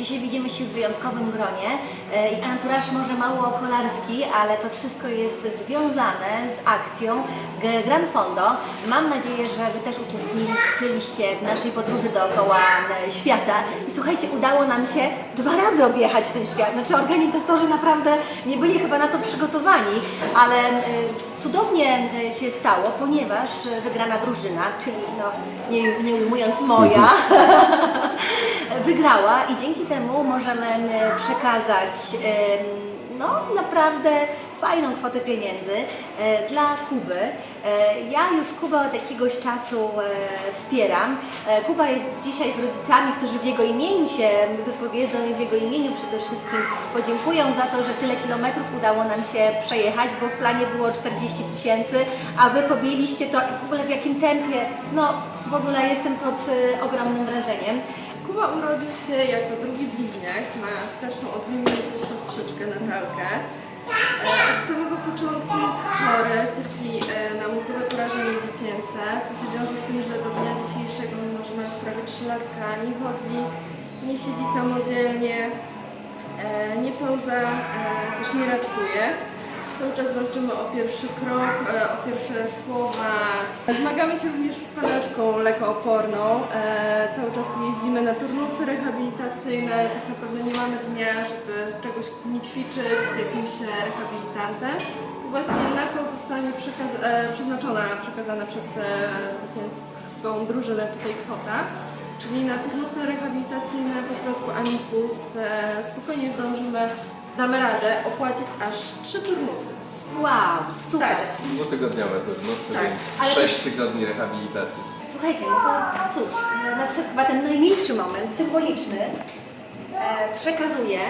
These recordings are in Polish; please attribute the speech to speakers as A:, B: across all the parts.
A: Dzisiaj widzimy się w wyjątkowym gronie e, i anturaż może mało kolarski, ale to wszystko jest związane z akcją Gran Fondo. Mam nadzieję, że Wy też uczestniczyliście w naszej podróży dookoła e, świata. I słuchajcie, udało nam się dwa razy objechać ten świat. Znaczy organizatorzy naprawdę nie byli chyba na to przygotowani, ale e, cudownie się stało, ponieważ wygrana drużyna, czyli no, nie, nie ujmując moja, wygrała i dzięki temu możemy przekazać no, naprawdę fajną kwotę pieniędzy e, dla Kuby. E, ja już Kubę od jakiegoś czasu e, wspieram. Kuba jest dzisiaj z rodzicami, którzy w jego imieniu się wypowiedzą i w jego imieniu przede wszystkim podziękują za to, że tyle kilometrów udało nam się przejechać, bo w planie było 40 tysięcy, a Wy pobiegliście to w ogóle w jakim tempie. No w ogóle jestem pod ogromnym wrażeniem.
B: Kuba urodził się jako drugi bliźniak, ma starszą od dwie minuty Natalkę. E, Od samego początku jest chory, cierpi e, na mózgowe porażenie dziecięce, co się wiąże z tym, że do dnia dzisiejszego, mimo że ma już prawie 3 latka, nie chodzi, nie siedzi samodzielnie, e, nie pełza, też nie raczkuje. Cały czas walczymy o pierwszy krok, e, o pierwsze słowa. Zmagamy się również z padaczką lekooporną. E, Cały czas jeździmy na turnusy rehabilitacyjne. Tak naprawdę nie mamy dnia, żeby czegoś nie ćwiczyć z jakimś e, rehabilitantem. Właśnie na to zostanie przeznaczona, przekazana przez zwycięską drużynę tutaj kwota. Czyli na turnusy rehabilitacyjne w ośrodku Amicus e, spokojnie zdążymy, damy radę opłacić aż trzy turnusy.
A: Wow, super!
B: Tak.
C: Dwutygodniowe turnusy,
B: Tak.
A: Ale
C: więc 6 tygodni rehabilitacji.
A: Słuchajcie, no to cóż, nadszedł chyba ten najmniejszy moment, symboliczny. E, przekazuję.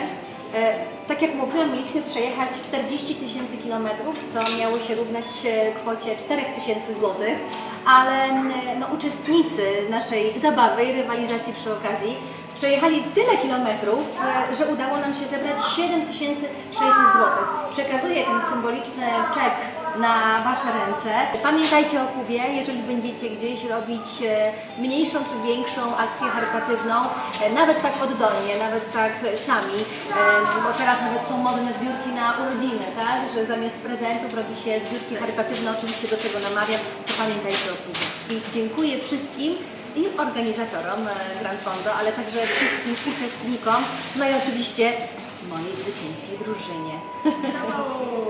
A: E, tak jak mówiłam, mieliśmy przejechać 40 tysięcy kilometrów, co miało się równać e, kwocie 4 tysięcy złotych, ale m, no, uczestnicy naszej zabawy i rywalizacji przy okazji przejechali tyle kilometrów, e, że udało nam się zebrać 7600 złotych. Przekazuję ten symboliczny czek na Wasze ręce. Pamiętajcie o Kubie, jeżeli będziecie gdzieś robić e, mniejszą czy większą akcję charytatywną, e, nawet tak oddolnie, nawet tak sami, e, bo teraz nawet są modne zbiórki na tak? Że zamiast prezentów robi się zbiórki charytatywne, oczywiście do czego namawiam, to pamiętajcie o Kubie. I dziękuję wszystkim i organizatorom e, Grand Fondo, ale także wszystkim uczestnikom, no i oczywiście mojej zwycięskiej drużynie.